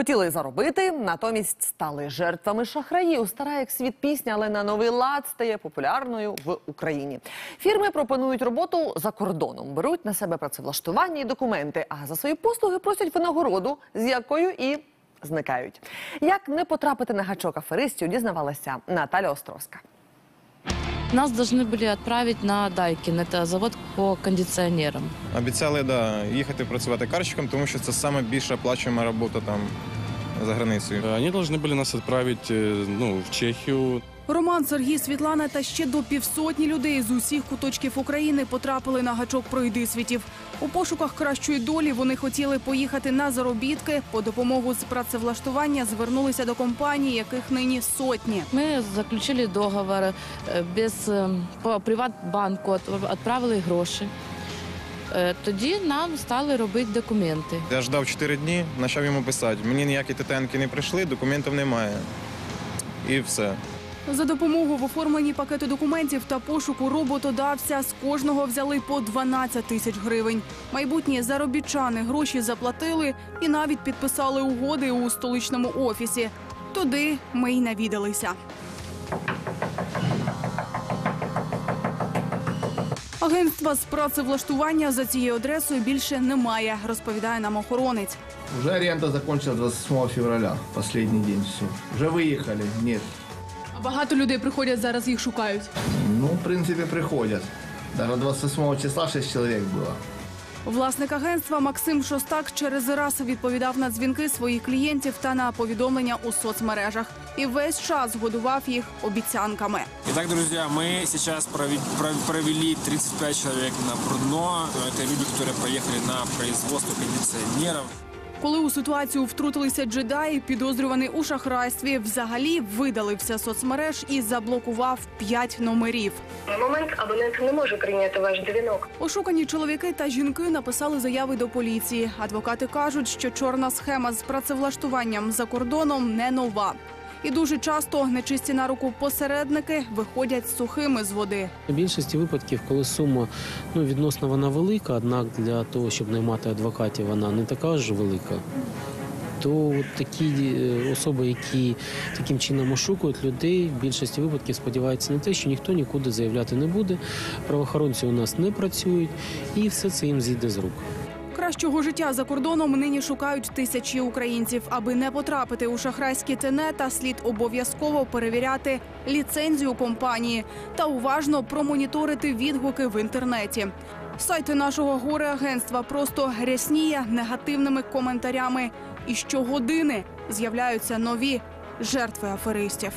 Хотіли заробити, натомість стали жертвами шахраїв. Стара як світ пісня, але на новий лад стає популярною в Україні. Фірми пропонують роботу за кордоном, беруть на себе працевлаштування і документи, а за свої послуги просять винагороду, з якою і зникають. Як не потрапити на гачок аферистів, дізнавалася Наталя Островська. Нас должны были отправить на Дайкин, это завод по кондиционерам. Обіцяли да, їхати працювати карщиком, тому що це саме більша оплачуєма робота там за границею. Они должны были нас отправить э, ну, в Чехию. Роман, Сергій, Світлана та ще до півсотні людей з усіх куточків України потрапили на гачок пройди світів. У пошуках кращої долі вони хотіли поїхати на заробітки. По допомогу з працевлаштування звернулися до компаній, яких нині сотні. Мы заключили договор э, без э, по Приватбанку, от- отправили гроші. Е, Тоді нам стали робити документи. Я ждав 4 дні, почав йому писати. Мені ніякі ТТНки не прийшли, документів немає. І все. За допомогу в оформленні пакету документів та пошуку роботодавця з кожного взяли по 12 тисяч гривень. Майбутні заробітчани гроші заплатили і навіть підписали угоди у столичному офісі. Туди ми й навідалися. Агентства з працевлаштування за цією адресою більше немає, розповідає нам охоронець. Уже аренда закончилась 27 февраля, останній день, все. Вже виїхали. Ні. Багато людей приходять зараз, їх шукають. Ну, в принципі, приходять. Навіть 27 числа 6 чоловік было. Власник агентства Максим Шостак через раз відповідав на дзвінки своїх клієнтів та на повідомлення у соцмережах і весь час годував їх обіцянками. Итак, друзья, мы сейчас прови- пров- провели 35 человек на Прудно. Это люди, которые поехали на производство кондиционеров. Коли у ситуацію втрутилися джедаї, підозрюваний у шахрайстві взагалі видалився з соцмереж і заблокував п'ять номерів. На момент абонент не може прийняти ваш дзвінок. Ошукані чоловіки та жінки написали заяви до поліції. Адвокати кажуть, що чорна схема з працевлаштуванням за кордоном не нова. І дуже часто нечисті на руку посередники виходять сухими з води. У більшості випадків, коли сума ну, відносно вона велика, однак для того, щоб наймати адвокатів, вона не така ж велика. То такі е, особи, які таким чином ошукують людей, в більшості випадків сподіваються на те, що ніхто нікуди заявляти не буде. Правоохоронці у нас не працюють, і все це їм зійде з рук. Кращого життя за кордоном нині шукають тисячі українців. Аби не потрапити у шахрайські тенета, слід обов'язково перевіряти ліцензію компанії та уважно промоніторити відгуки в інтернеті. Сайти нашого горе-агентства просто грясніє негативними коментарями. І щогодини з'являються нові жертви аферистів.